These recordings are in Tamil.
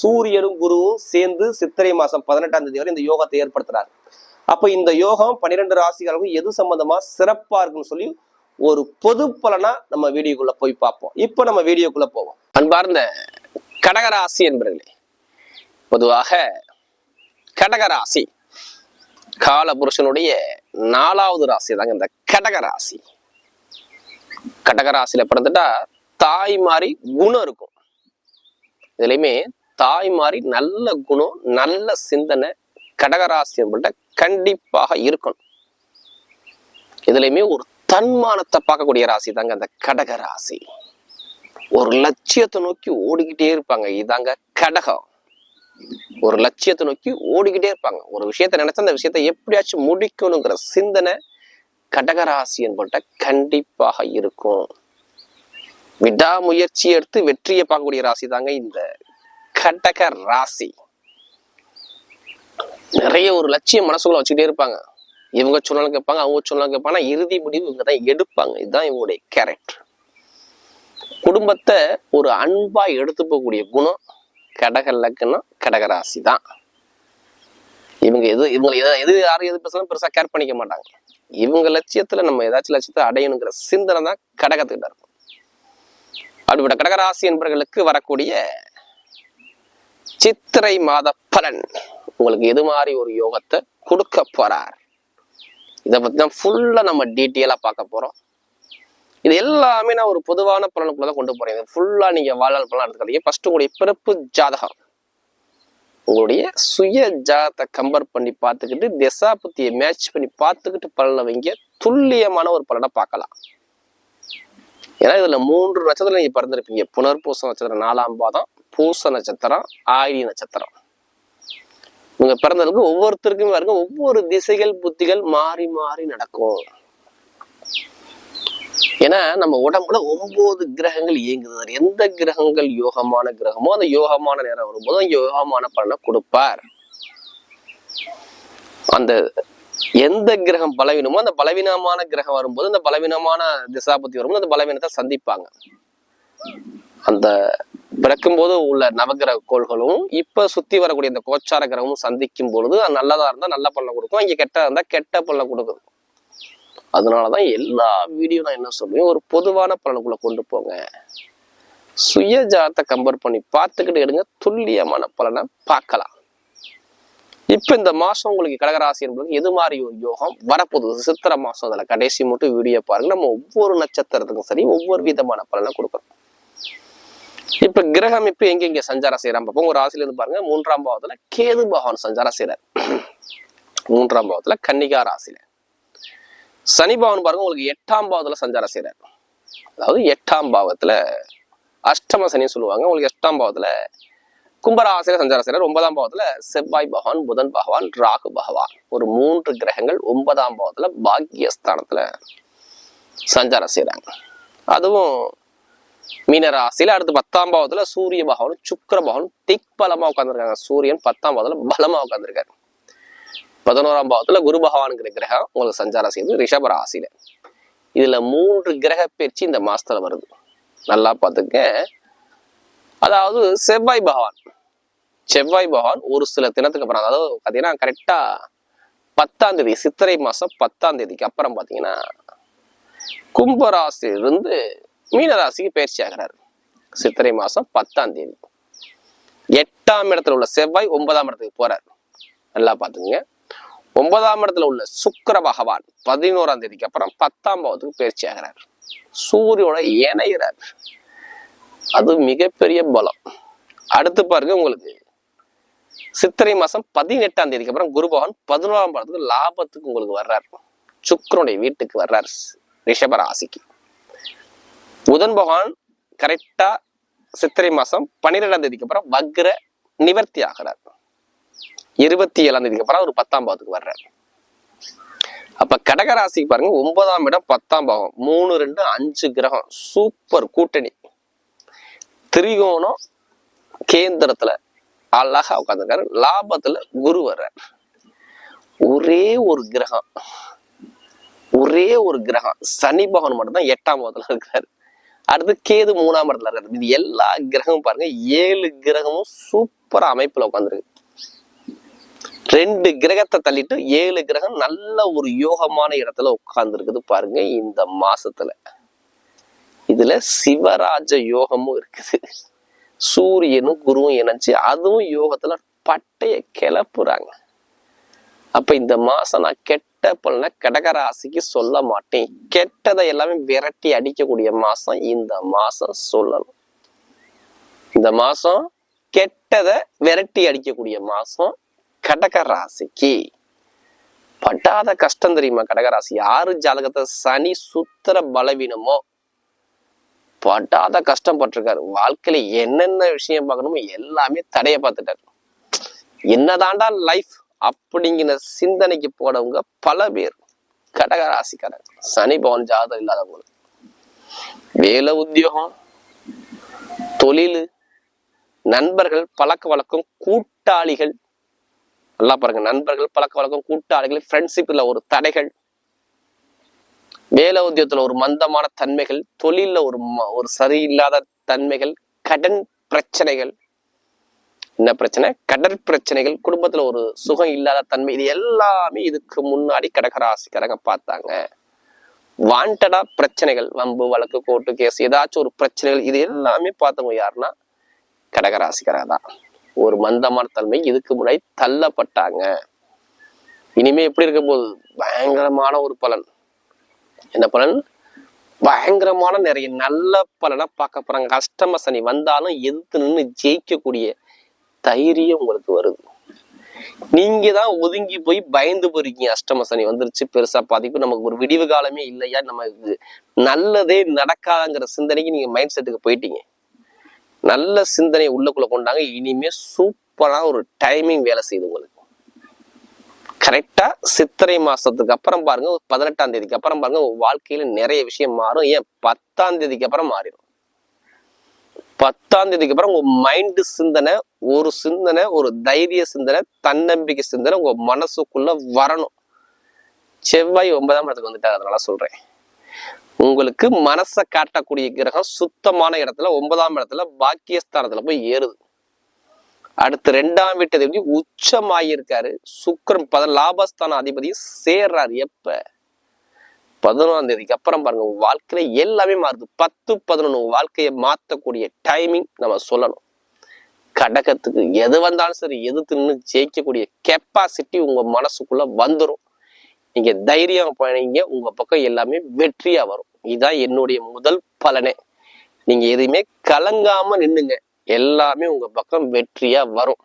சூரியனும் குருவும் சேர்ந்து சித்திரை மாசம் பதினெட்டாம் தேதி வரை இந்த யோகத்தை ஏற்படுத்துறாரு. அப்ப இந்த யோகம் பன்னிரெண்டு ராசிகளுக்கும் எது சம்பந்தமா சிறப்பா இருக்குன்னு சொல்லி ஒரு பொது பலனா நம்ம வீடியோக்குள்ள போய் பார்ப்போம். இப்ப நம்ம வீடியோக்குள்ள போவோம். அன்பார்ந்த கடகராசி என்பர்களே பொதுவாக கடகராசி கால புருஷனுடைய நாலாவது ராசி தாங்க இந்த கடகராசி. கடகராசியில பிறந்துட்டா தாய் மாதிரி குணம் இருக்கும். இதுலயுமே தாய் மாதிரி நல்ல குணம் நல்ல சிந்தனை கடகராசி என்பட்ட கண்டிப்பாக இருக்கணும். இதுலயுமே ஒரு தன்மானத்தை பார்க்கக்கூடிய ராசி தாங்க அந்த கடக ராசி. ஒரு லட்சியத்தை நோக்கி ஓடிக்கிட்டே இருப்பாங்க. இதாங்க கடகம். ஒரு லட்சியத்தை நோக்கி ஓடிக்கிட்டே இருப்பாங்க. ஒரு விஷயத்த நினைச்சா அந்த விஷயத்தை எப்படியாச்சும் முடிக்கணுங்கிற சிந்தனை கடகராசி என்பட்ட கண்டிப்பாக இருக்கும். விடாமுயற்சி எடுத்து வெற்றியை பார்க்கக்கூடிய ராசி தாங்க இந்த கடக ராசி. நிறைய ஒரு லட்சியம் மனசுக்குள்ள வச்சுக்கிட்டே இருப்பாங்க. இவங்க சொன்னாலும் கேட்பாங்க அவங்க சொன்னாலும் கேட்பாங்க. இறுதி முடிவு இவங்க தான் எடுப்பாங்க. இதுதான் இவங்களுடைய கேரக்டர் குடும்பத்தை ஒரு அன்பா எடுத்து போகக்கூடிய குணம் கடக லக்னம் கடகராசி தான். இவங்க எது இவங்க எது எது யாரும் எது பேசலாம் பெருசா கேர் பண்ணிக்க மாட்டாங்க. இவங்க லட்சியத்துல நம்ம ஏதாச்சும் லட்சியத்தை அடையணுங்கிற சிந்தனை தான் கடகத்துக்கிட்ட இருக்கும். அப்படிப்பட்ட கடகராசி என்பவர்களுக்கு வரக்கூடிய சித்திரை மாத பலன். உங்களுக்கு எது மாதிரி ஒரு யோகத்தை கொடுக்க போறார்? இதை பத்தி தான் ஃபுல்லா நம்ம டீட்டெயிலா பார்க்க போறோம். இது எல்லாமே நான் ஒரு பொதுவான பலனுக்குள்ள தான் கொண்டு போறேன். இது ஃபுல்லா நீங்க வாழ்நாள் பலன் எடுத்துக்காதீங்க. ஃபர்ஸ்ட் உங்களுடைய பிறப்பு ஜாதகம். உங்களுடைய சுய ஜாதகத்தை கம்பேர் பண்ணி பார்த்துக்கிட்டு திசாபுத்தியை மேட்ச் பண்ணி பார்த்துக்கிட்டு பலனை வைங்க. துல்லியமான ஒரு பலனை பார்க்கலாம். ஏன்னா இதுல மூன்று நட்சத்திரம் நீங்க பிறந்திருப்பீங்க. புனர்பூசம் நட்சத்திரம் நாலாம் பாதம் பூச நட்சத்திரம் ஆயிரி நட்சத்திரம். இவங்க பிறந்ததுக்கு ஒவ்வொருத்தருக்குமே பாருங்க ஒவ்வொரு திசைகள் புத்திகள் மாறி மாறி நடக்கும். ஏன்னா நம்ம உடம்புல ஒன்பது கிரகங்கள் இயங்குது. எந்த கிரகங்கள்? யோகமான கிரகமோ அந்த யோகமான நேரம் வரும்போது அந்த யோகமான பலனை கொடுப்பார். அந்த எந்த கிரகம் பலவீனமோ அந்த பலவீனமான கிரகம் வரும்போது அந்த பலவீனமான திசாபத்தி வரும்போது அந்த பலவீனத்தை சந்திப்பாங்க. அந்த பிறக்கும்போது உள்ள நவகிரக கோள்களும் இப்ப சுத்தி வரக்கூடிய இந்த கோச்சார கிரகமும் சந்திக்கும் பொழுது அது நல்லதா இருந்தா நல்ல பலனை கொடுக்கும். இங்க கெட்டதா இருந்தா கெட்ட பலனை கொடுக்கும். அதனாலதான் எல்லா வீடியோ நான் என்ன சொல்லுவேன் ஒரு பொதுவான பலனுக்குள்ள கொண்டு போங்க. சுய ஜாதத்தை கம்பேர் பண்ணி பார்த்துக்கிட்டு எடுங்க. துல்லியமான பலனை பார்க்கலாம். இப்ப இந்த மாசம் உங்களுக்கு கடகராசி என்பது எது மாதிரி ஒரு யோகம்? வரப்போகுது சித்திரை மாசம் அதுல கடைசி மட்டும் வீடியோ பாருங்க. நம்ம ஒவ்வொரு நட்சத்திரத்துக்கும் சரி ஒவ்வொரு விதமான பலனை கொடுக்குறோம் இப்ப கிரக அமைப்பு எங்க எங்க சஞ்சாரம் செய்யறான் பார்ப்போம் ஒரு ராசியில இருந்து பாருங்க மூன்றாம் பாவத்துல கேது பகவான் சஞ்சாரம் செய்யறார் மூன்றாம் பாவத்துல கன்னிகா ராசியில. சனி பகவான் பாருங்க உங்களுக்கு எட்டாம் பாவத்துல சஞ்சாரம் செய்யறார் அதாவது எட்டாம் பாவத்துல அஷ்டம சனின்னு சொல்லுவாங்க. உங்களுக்கு எட்டாம் பாவத்துல கும்பராசியில சஞ்சாரம் செய்யறார் ஒன்பதாம் பாவத்துல செவ்வாய் பகவான் புதன் பகவான் ராகு பகவான். ஒரு மூன்று கிரகங்கள் ஒன்பதாம் பாவத்துல பாக்கியஸ்தானத்துல சஞ்சாரம் செய்யறாங்க அதுவும் மீனராசியில அடுத்து பத்தாம் பாவத்துல சூரிய பகவானும் பகவான் பகவானும் திக்பலமா உட்காந்துருக்காங்க சூரியன் பத்தாம் பாவத்துல பலமா உட்காந்துருக்காரு பதினோராம் பாவத்துல குரு பகவானுங்கிற கிரகம் உங்களுக்கு சஞ்சாரம் செய்யுது ரிஷப ராசியில. இதுல மூன்று கிரக பயிற்சி இந்த மாசத்துல வருது. நல்லா பார்த்துக்க. அதாவது செவ்வாய் பகவான். செவ்வாய் பகவான் ஒரு சில தினத்துக்கு அப்புறம் அதாவது பாத்தீங்கன்னா கரெக்டா பத்தாம் தேதி சித்திரை மாசம் பத்தாம் தேதிக்கு அப்புறம் பாத்தீங்கன்னா கும்பராசியிலிருந்து மீனராசிக்கு பயிற்சி ஆகிறார். சித்திரை மாசம் பத்தாம் தேதி. எட்டாம் இடத்துல உள்ள செவ்வாய் ஒன்பதாம் இடத்துக்கு போறார். நல்லா பாத்துங்க ஒன்பதாம் இடத்துல உள்ள சுக்கர பகவான் பதினோராம் தேதிக்கு அப்புறம் பத்தாம் பாவத்துக்கு பயிற்சி ஆகிறார். சூரியோட இணைகிறார். அது மிகப்பெரிய பலம். அடுத்து பாருங்க உங்களுக்கு. சித்திரை மாசம் பதினெட்டாம் தேதிக்கு அப்புறம் குரு பகவான் பதினோராம் பாவத்துக்கு லாபத்துக்கு உங்களுக்கு வர்றார். சுக்கரனுடைய வீட்டுக்கு வர்றார். ரிஷபராசிக்கு புதன் பகவான் கரெக்டா சித்திரை மாசம் பன்னிரெண்டாம் தேதிக்கு அப்புறம் வக்ர நிவர்த்தி ஆகிறார். இருபத்தி ஏழாம் தேதிக்கு அப்புறம் ஒரு பத்தாம் பாவத்துக்கு வர்றார். அப்ப கடகராசிக்கு பாருங்க ஒன்பதாம் இடம் பத்தாம் பாவம். மூணு ரெண்டு அஞ்சு கிரகம். சூப்பர் கூட்டணி. திரிகோணம் கேந்திரத்துல அழகா உட்காந்துருக்காரு லாபத்துல குரு வர்றார். ஒரே ஒரு கிரகம். ஒரே ஒரு கிரகம். சனி பகவான் மட்டும்தான் எட்டாம் பாவத்துல இருக்கிறாரு அடுத்து கேது மூணாம் இடத்துல இருக்கிறது இது எல்லா கிரகமும் பாருங்க ஏழு கிரகமும் சூப்பரா அமைப்புல உட்காந்துருக்கு ரெண்டு கிரகத்தை தள்ளிட்டு ஏழு கிரகம் நல்ல ஒரு யோகமான இடத்துல உட்கார்ந்து இருக்குது பாருங்க இந்த மாசத்துல. இதுல சிவராஜ யோகமும் இருக்குது. சூரியனும் குருவும் இணைஞ்சு அதுவும் யோகத்துல பட்டைய கிளப்புறாங்க. அப்ப இந்த மாசம் நான் கெட்ட பலனை கடகராசிக்கு சொல்ல மாட்டேன். கெட்டதை எல்லாமே விரட்டி அடிக்கக்கூடிய மாசம் இந்த மாசம் சொல்லணும். இந்த மாசம் கெட்டதை விரட்டி அடிக்கக்கூடிய மாசம் கடகராசிக்கு. பட்டாத கஷ்டம் தெரியுமா கடகராசி? யாரு ஜாதகத்தை சனி சுத்திர பலவீனமோ? பட்டாத கஷ்டப்பட்டிருக்காரு வாழ்க்கையில என்னென்ன விஷயம் பார்க்கணுமோ எல்லாமே தடைய பார்த்துட்டாரு. என்னதாண்டா லைஃப் அப்படிங்கிற சிந்தனைக்கு போனவங்க பல பேர். கடகராசிக்காரங்க சனி பவன் ஜாதகம் இல்லாதவங்க. வேலை உத்தியோகம் தொழில் நண்பர்கள் பழக்க வழக்கம் கூட்டாளிகள். நல்லா பாருங்க நண்பர்கள் பழக்க வழக்கம் கூட்டாளிகள் ஃப்ரெண்ட்ஷிப்ல ஒரு தடைகள். வேலை உத்தியோகத்துல ஒரு மந்தமான தன்மைகள் தொழில்ல ஒரு ம- ஒரு சரியில்லாத தன்மைகள் கடன் பிரச்சனைகள். என்ன பிரச்சனை? கடற்பிரச்சனைகள் குடும்பத்துல ஒரு சுகம் இல்லாத தன்மை இது எல்லாமே இதுக்கு முன்னாடி கடகராசிக்காரங்க பார்த்தாங்க. வாண்டடா பிரச்சனைகள் வம்பு வழக்கு கோர்ட்டு கேஸ் ஏதாச்சும் ஒரு பிரச்சனைகள் இது எல்லாமே பார்த்தவங்க யாருன்னா கடகராசிக்காரங்க தான். ஒரு மந்தமான தன்மை இதுக்கு முன்னாடி தள்ளப்பட்டாங்க. இனிமே எப்படி இருக்க போகுது பயங்கரமான ஒரு பலன். என்ன பலன்? பயங்கரமான நிறைய நல்ல பலனை பார்க்க போறாங்க. கஸ்டமர் சனி வந்தாலும் எதிர்த்து நின்று ஜெயிக்கக்கூடிய தைரியம் உங்களுக்கு வருது. நீங்க தான் ஒதுங்கி போய் பயந்து போயிருக்கீங்க. அஷ்டம சனி வந்துருச்சு பெருசா பாதிப்பு. நமக்கு ஒரு விடிவு காலமே இல்லையா? நமக்கு நல்லதே நடக்காதுங்கிற சிந்தனைக்கு நீங்க மைண்ட் செட்டுக்கு போயிட்டீங்க. நல்ல சிந்தனையை உள்ளக்குள்ள கொண்டாங்க. இனிமே சூப்பரா ஒரு டைமிங் வேலை செய்யுது உங்களுக்கு. கரெக்டா சித்திரை மாசத்துக்கு அப்புறம் பாருங்க ஒரு பதினெட்டாம் தேதிக்கு அப்புறம் பாருங்க வாழ்க்கையில நிறைய விஷயம் மாறும். ஏன்? பத்தாம் தேதிக்கு அப்புறம் மாறிடும். பத்தாம் தேதிக்கு அப்புறம் உங்க மைண்டு சிந்தனை ஒரு சிந்தனை ஒரு தைரிய சிந்தனை தன்னம்பிக்கை சிந்தனை உங்க மனசுக்குள்ள வரணும். செவ்வாய் ஒன்பதாம் இடத்துக்கு வந்துட்டாரு அதனால சொல்றேன். உங்களுக்கு மனசை காட்டக்கூடிய கிரகம் சுத்தமான இடத்துல ஒன்பதாம் இடத்துல பாக்கியஸ்தானத்துல போய் ஏறுது. அடுத்து ரெண்டாம் வீட்டதிபதி உச்சமாயிருக்காரு சுக்கரன் பத லாபஸ்தான அதிபதியும் சேர்றாரு எப்ப? பதினொன்றாம் தேதிக்கு அப்புறம் பாருங்க உங்க வாழ்க்கையில எல்லாமே மாறுது. பத்து பதினொன்று உங்க வாழ்க்கையை மாற்றக்கூடிய டைமிங் நம்ம சொல்லணும். கடகத்துக்கு எது வந்தாலும் சரி எது தின்னு ஜெயிக்கக்கூடிய கெப்பாசிட்டி உங்க மனசுக்குள்ள வந்துடும் நீங்க தைரியம் பயணிங்க உங்க பக்கம் எல்லாமே வெற்றியா வரும். இதுதான் என்னுடைய முதல் பலனே. நீங்க எதையுமே கலங்காம நின்னுங்க. எல்லாமே உங்க பக்கம் வெற்றியா வரும்.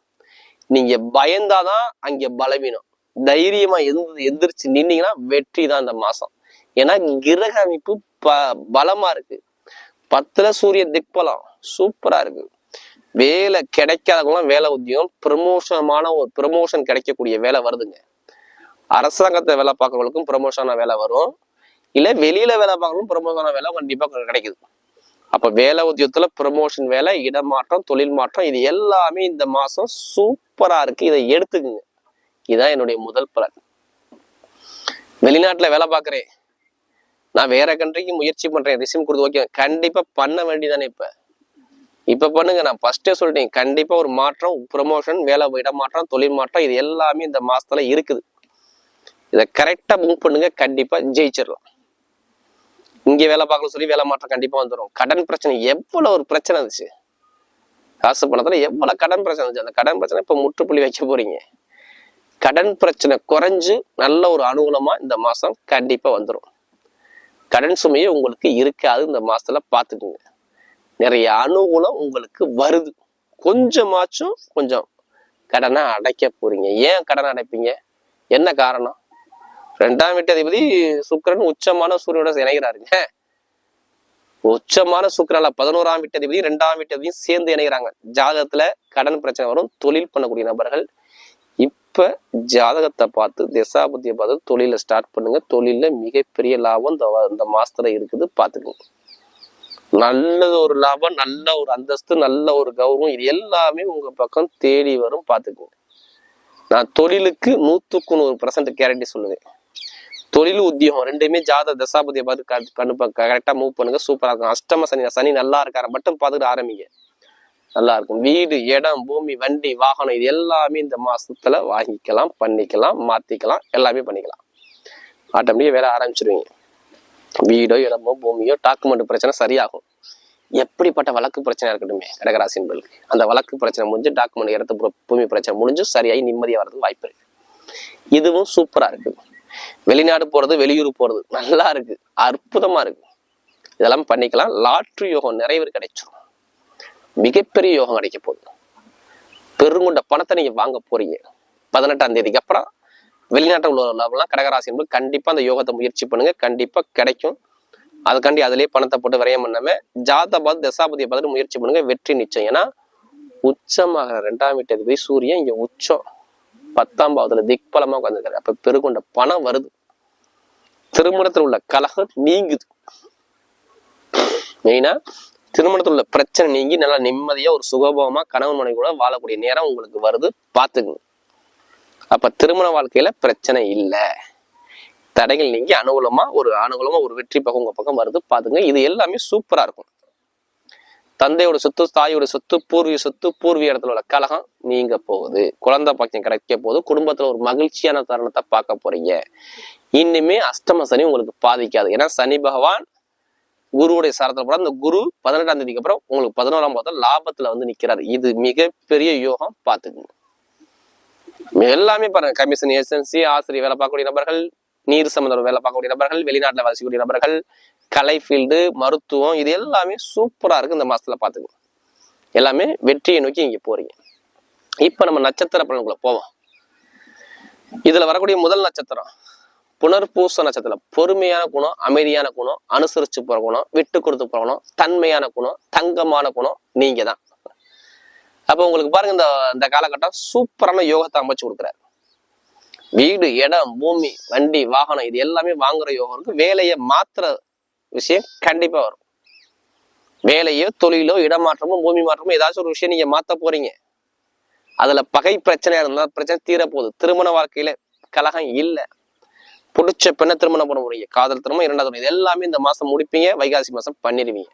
நீங்க பயந்தாதான் அங்க பலவீனம். தைரியமா எந்த எந்திரிச்சு நின்னீங்கன்னா வெற்றி தான் இந்த மாசம். ஏன்னா கிரக அமைப்பு ப பலமா இருக்கு. பத்துல சூரிய திக்பலம் சூப்பரா இருக்கு. வேலை கிடைக்காதவங்களாம் வேலை உத்தியம் ப்ரமோஷனமான ஒரு ப்ரமோஷன் கிடைக்கக்கூடிய வேலை வருதுங்க. அரசாங்கத்தை வேலை பார்க்கறவங்களுக்கும் ப்ரமோஷனான வேலை வரும். இல்லை வெளியில வேலை பார்க்கறவங்களும் ப்ரமோஷனான வேலை கண்டிப்பாக கிடைக்குது. அப்போ வேலை உத்தியோகத்துல ப்ரமோஷன் வேலை இடமாற்றம் தொழில் மாற்றம் இது எல்லாமே இந்த மாசம் சூப்பரா இருக்கு. இதை எடுத்துக்குங்க. இதுதான் என்னுடைய முதல் பலன். வெளிநாட்டுல வேலை பார்க்குறேன். நான் வேற கண்ட்ரிக்கு முயற்சி பண்றேன் ரிசீவ் கொடுத்து ஓகே கண்டிப்பா பண்ண வேண்டியதானே இப்ப. இப்ப பண்ணுங்க நான் ஃபர்ஸ்டே சொல்லிட்டேன் கண்டிப்பா ஒரு மாற்றம் ப்ரமோஷன் வேலை இடமாற்றம் தொழில் மாற்றம் இது எல்லாமே இந்த மாசத்துல இருக்குது. இதை கரெக்டா மூவ் பண்ணுங்க கண்டிப்பா ஜெயிச்சிடலாம். இங்க வேலை பார்க்கல சொல்லி வேலை மாற்றம் கண்டிப்பா வந்துடும் கடன் பிரச்சனை எவ்வளவு ஒரு பிரச்சனை இருந்துச்சு? காசு பணத்துல எவ்வளவு கடன் பிரச்சனை இருந்துச்சு? அந்த கடன் பிரச்சனை இப்ப முற்றுப்புள்ளி வைக்க போறீங்க. கடன் பிரச்சனை குறைஞ்சு நல்ல ஒரு அனுகூலமா இந்த மாசம் கண்டிப்பா வந்துடும் கடன் சுமையே உங்களுக்கு இருக்காது இந்த மாசத்துல பாத்துக்குங்க நிறைய அனுகூலம் உங்களுக்கு வருது. கொஞ்சமாச்சும் கொஞ்சம் கடனை அடைக்க போறீங்க. ஏன் கடன் அடைப்பீங்க? என்ன காரணம்? ரெண்டாம் வீட்டு அதிபதி சுக்கரன் உச்சமான சூரியனோட இணைகிறாருங்க. உச்சமான சுக்கிரனால பதினோராம் வீட்டு அதிபதி ரெண்டாம் வீட்டு அதிபதியும் சேர்ந்து இணைகிறாங்க. ஜாதகத்துல கடன் பிரச்சனை வரும். தொழில் பண்ணக்கூடிய நபர்கள் இப்போ ஜாதகத்தை பார்த்து திசாபுத்தியை பார்த்து தொழிலை ஸ்டார்ட் பண்ணுங்க. தொழில மிகப்பெரிய லாபம் இந்த இந்த மாசத்துல இருக்குது. பார்த்துக்கோங்க நல்ல ஒரு லாபம் நல்ல ஒரு அந்தஸ்து நல்ல ஒரு கௌரவம் இது எல்லாமே உங்க பக்கம் தேடி வரும். பார்த்துக்கோங்க நான் தொழிலுக்கு நூற்றுக்கு நூறு பர்சன்ட் கேரண்டி சொல்லுவேன். தொழில் உத்தியோகம் ரெண்டுமே ஜாத தசாபதியை பார்த்து க- கண்ணு கரெக்டாக மூவ் பண்ணுங்க. சூப்பராக இருக்கும். அஷ்டம சனி சனி நல்லா இருக்காரு? மட்டும் பார்த்துட்டு ஆரம்பிங்க. நல்லா இருக்கும் வீடு இடம் பூமி வண்டி வாகனம் இது எல்லாமே இந்த மாசத்துல வாங்கிக்கலாம் பண்ணிக்கலாம் மாத்திக்கலாம் எல்லாமே பண்ணிக்கலாம். ஆட்டோமேட்டிக்கா வேலை ஆரம்பிச்சிருவீங்க. வீடோ இடமோ பூமியோ டாக்குமெண்ட் பிரச்சனை சரியாகும். எப்படிப்பட்ட வழக்கு பிரச்சனை இருக்கட்டுமே கடகராசி என்பதுக்கு அந்த வழக்கு பிரச்சனை முடிஞ்சு டாக்குமெண்ட் இடத்து பூமி பிரச்சனை முடிஞ்சு சரியாகி நிம்மதியாக வரதுக்கு வாய்ப்பு இருக்கு. இதுவும் சூப்பரா இருக்கு. வெளிநாடு போறது வெளியூர் போறது நல்லா இருக்கு. அற்புதமா இருக்கு. இதெல்லாம் பண்ணிக்கலாம். லாட்ரி யோகம் நிறைய பேர் மிகப்பெரிய யோகம் கிடைக்க போகுது. பெருங்கொண்ட பணத்தை நீங்க வாங்க போறீங்க. பதினெட்டாம் தேதிக்கு அப்புறம் வெளிநாட்டில் உள்ளவர்கள்லாம் கடகராசி என்பது கண்டிப்பா அந்த யோகத்தை முயற்சி பண்ணுங்க. கண்டிப்பா கிடைக்கும். அதுக்காண்டி அதுலயே பணத்தை போட்டு விரயம் பண்ணாம ஜாத பார்த்து தசாபதியை பார்த்துட்டு முயற்சி பண்ணுங்க. வெற்றி நிச்சயம். ஏன்னா உச்சமாக ரெண்டாம் வீட்டு போய் சூரியன் இங்க உச்சம். பத்தாம் பாவத்துல திக்பலமா உட்காந்துருக்காரு அப்ப பெருகொண்ட பணம் வருது. திருமணத்தில் உள்ள கலகம் நீங்குது. மெயினா திருமணத்தில் உள்ள பிரச்சனை நீங்கி நல்லா நிம்மதியா ஒரு சுகபோகமா கணவன் மனைவி கூட வாழக்கூடிய நேரம் உங்களுக்கு வருது பார்த்துக்குங்க. அப்ப திருமண வாழ்க்கையில பிரச்சனை இல்லை. தடைகள் நீங்கி அனுகூலமா ஒரு அனுகூலமா ஒரு வெற்றி பக்கம் உங்க பக்கம் வருது பாத்துங்க இது எல்லாமே சூப்பரா இருக்கும். தந்தையோட சொத்து தாயோட சொத்து பூர்வீக சொத்து பூர்வீக இடத்துல உள்ள கலகம் நீங்க போகுது. குழந்தை பாக்கியம் கிடைக்க போகுது. குடும்பத்துல ஒரு மகிழ்ச்சியான தருணத்தை பார்க்க போறீங்க. இன்னுமே அஷ்டம சனி உங்களுக்கு பாதிக்காது. ஏன்னா சனி பகவான் குருவுடைய சாரத்தில் போற அந்த குரு பதினெட்டாம் தேதிக்கு அப்புறம் உங்களுக்கு பதினோராம் பாதம் லாபத்துல வந்து நிக்கிறாரு. இது மிகப்பெரிய யோகம் பாத்துக்குங்க எல்லாமே பாருங்க. கமிஷன் ஏஜென்சி ஆசிரியர் வேலை பார்க்கக்கூடிய நபர்கள் நீர் சம்பந்தம் வேலை பார்க்கக்கூடிய நபர்கள் வெளிநாட்டுல வசிக்கக்கூடிய நபர்கள் கலை ஃபீல்டு மருத்துவம் இது எல்லாமே சூப்பரா இருக்கு இந்த மாசத்துல பாத்துக்கணும் எல்லாமே வெற்றியை நோக்கி இங்க போறீங்க. இப்ப நம்ம நட்சத்திர பலன்குள்ள போவோம் இதுல வரக்கூடிய முதல் நட்சத்திரம் புனர்பூச நட்சத்திரம். பொறுமையான குணம் அமைதியான குணம் அனுசரிச்சு போற குணம் விட்டு கொடுத்து போற குணம் தன்மையான குணம் தங்கமான குணம் நீங்க தான் அப்ப உங்களுக்கு பாருங்க இந்த இந்த காலகட்டம் சூப்பரான யோகத்தை அமைச்சு கொடுக்குறாரு. வீடு இடம் பூமி வண்டி வாகனம் இது எல்லாமே வாங்குற யோகம் இருக்கு. வேலையை மாத்துற விஷயம் கண்டிப்பா வரும். வேலையோ தொழிலோ இடமாற்றமோ பூமி மாற்றமோ ஏதாச்சும் ஒரு விஷயம் நீங்க மாத்த போறீங்க. அதுல பகை பிரச்சனையா இருந்தா பிரச்சனை தீரப்போகுது. திருமண வாழ்க்கையில கலகம் இல்லை. பிடிச்ச பெண்ணை திருமணம் பண்ண போறீங்க. காதல் திருமணம் இரண்டாவது திருமணம். இது எல்லாமே இந்த மாசம் முடிப்பீங்க வைகாசி மாசம் பண்ணிடுவீங்க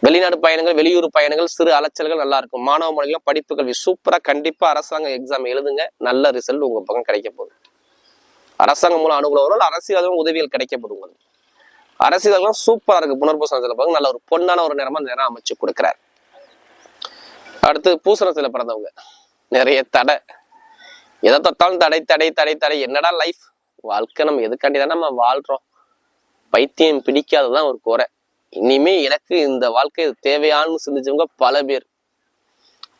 வெளிநாடு பயணங்கள் வெளியூர் பயணங்கள் சிறு அலைச்சல்கள் நல்லா இருக்கும். மாணவ மாணவிகள் படிப்பு கல்வி சூப்பரா கண்டிப்பா அரசாங்க எக்ஸாம் எழுதுங்க. நல்ல ரிசல்ட் உங்க பக்கம் கிடைக்க போகுது. அரசாங்கம் மூலம் அனுகூலம் வரும். அரசியல் உதவிகள் கிடைக்க போகுது உங்களுக்கு. அரசியல்களும் சூப்பரா இருக்கு. புனர்பூசனத்துல பாருங்க நல்ல ஒரு பொண்ணான ஒரு நேரமா அந்த நேரம் அமைச்சு கொடுக்குறாரு. அடுத்து பூசணத்துல பிறந்தவங்க. நிறைய தடை. எதை தொட்டாலும் தடை தடை தடை தடை. என்னடா லைஃப் வாழ்க்கை நம்ம எதுக்காண்டி தான் நம்ம வாழ்றோம்? பைத்தியம் பிடிக்காததான் ஒரு குறை. இனிமே எனக்கு இந்த வாழ்க்கை இது தேவையான்னு சிந்திச்சவங்க பல பேர்.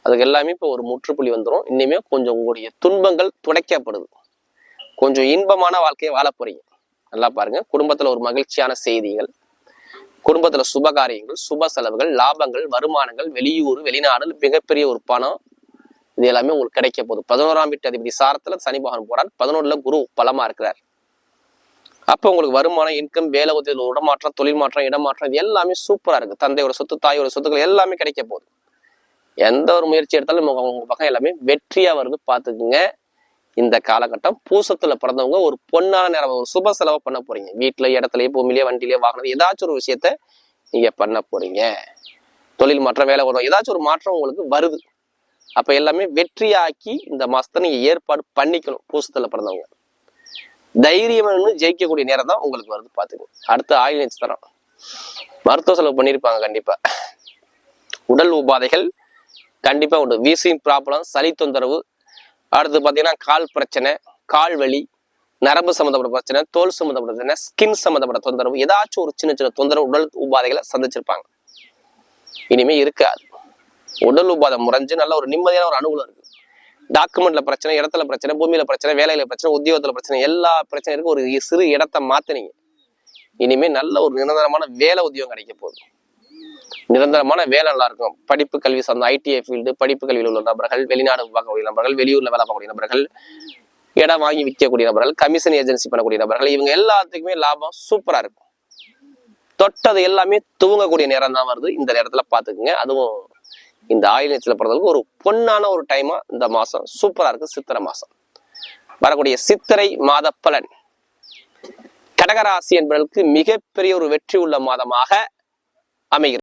அதுக்கு எல்லாமே இப்போ ஒரு முற்றுப்புள்ளி வந்துடும் இனிமே கொஞ்சம் உங்களுடைய துன்பங்கள் துடைக்கப்படுது. கொஞ்சம் இன்பமான வாழ்க்கையை வாழ போறீங்க. நல்லா பாருங்க. குடும்பத்துல ஒரு மகிழ்ச்சியான செய்திகள். குடும்பத்துல சுப காரியங்கள் சுப செலவுகள் லாபங்கள் வருமானங்கள் வெளியூர் வெளிநாடு மிகப்பெரிய ஒரு பணம். இது எல்லாமே உங்களுக்கு கிடைக்க போகுது. பதினோராம் வீட்டு அதிபதி சாரத்துல சனி பகவான் போறார். பதினொன்றுல குரு பலமா இருக்கிறார். அப்போ உங்களுக்கு வருமானம் இன்கம் வேலை உதவி உடமாற்றம் தொழில் மாற்றம் இடமாற்றம் இது எல்லாமே சூப்பரா இருக்கு. தந்தையோட சொத்து தாயோட சொத்துக்கள் எல்லாமே கிடைக்க போகுது. எந்த ஒரு முயற்சி எடுத்தாலும் உங்க பக்கம் எல்லாமே வெற்றியா வருது. பாத்துக்குங்க இந்த காலகட்டம் பூசத்துல பிறந்தவங்க ஒரு பொன்னான நேரம் ஒரு சுப செலவு பண்ண போறீங்க. வீட்டுல இடத்துலயே பூமியிலேயே வண்டிலேயே வாகனம் ஏதாச்சும் ஒரு விஷயத்த நீங்க பண்ண போறீங்க. தொழில் மாற்றம் வேலை உதவும் ஏதாச்சும் ஒரு மாற்றம் உங்களுக்கு வருது. அப்ப எல்லாமே வெற்றியாக்கி இந்த மாசத்தை நீங்க ஏற்பாடு பண்ணிக்கணும் பூசத்துல பிறந்தவங்க. தைரியம்னு ஜெயிக்கக்கூடிய நேரம் தான் உங்களுக்கு வருது பாத்துக்கோ அடுத்து ஆயுள் நட்சத்திரம் மருத்துவ செலவு பண்ணியிருப்பாங்க கண்டிப்பா. உடல் உபாதைகள் கண்டிப்பா உண்டு. வீசிங் ப்ராப்ளம் சளி தொந்தரவு. அடுத்து பாத்தீங்கன்னா கால் பிரச்சனை கால் வலி நரம்பு சம்மந்தப்பட்ட பிரச்சனை தோல் சம்மந்தப்பட்ட பிரச்சனை ஸ்கின் சம்மந்தப்பட்ட தொந்தரவு. ஏதாச்சும் ஒரு சின்ன சின்ன தொந்தரவு உடல் உபாதைகளை சந்திச்சிருப்பாங்க. இனிமே இருக்காது. உடல் உபாதம் முறைஞ்சு நல்ல ஒரு நிம்மதியான ஒரு அனுகூலம் இருக்கு. டாக்குமெண்ட்ல பிரச்சனை இடத்துல பிரச்சனை பூமியில பிரச்சனை வேலையில பிரச்சனை உத்தியோகத்துல பிரச்சனை எல்லா பிரச்சனைக்கும் ஒரு சிறு இடத்த மாத்துனீங்க. இனிமே நல்ல ஒரு நிரந்தரமான வேலை உத்தியோகம் கிடைக்க போகுது. நிரந்தரமான வேலை நல்லா இருக்கும். படிப்பு கல்வி சார்ந்த ஐடிஐ ஃபீல்டு படிப்பு கல்வியில் உள்ள நபர்கள் வெளிநாடு பார்க்கக்கூடிய நபர்கள் வெளியூர்ல வேலை பார்க்கக்கூடிய நபர்கள் இடம் வாங்கி விற்கக்கூடிய நபர்கள் கமிஷன் ஏஜென்சி பண்ணக்கூடிய நபர்கள் இவங்க எல்லாத்துக்குமே லாபம் சூப்பரா இருக்கும். தொட்டது எல்லாமே தூங்கக்கூடிய நேரம் தான் வருது. இந்த நேரத்துல பாத்துக்குங்க அதுவும் இந்த ஆயுள் நட்சத்திரம் பிறந்தவங்களுக்கு ஒரு பொன்னான ஒரு டைமா இந்த மாசம் சூப்பரா இருக்கு சித்திரை மாசம். வரக்கூடிய சித்திரை மாத பலன். கடகராசி என்பதற்கு மிகப்பெரிய ஒரு வெற்றி உள்ள மாதமாக அமைகிறது.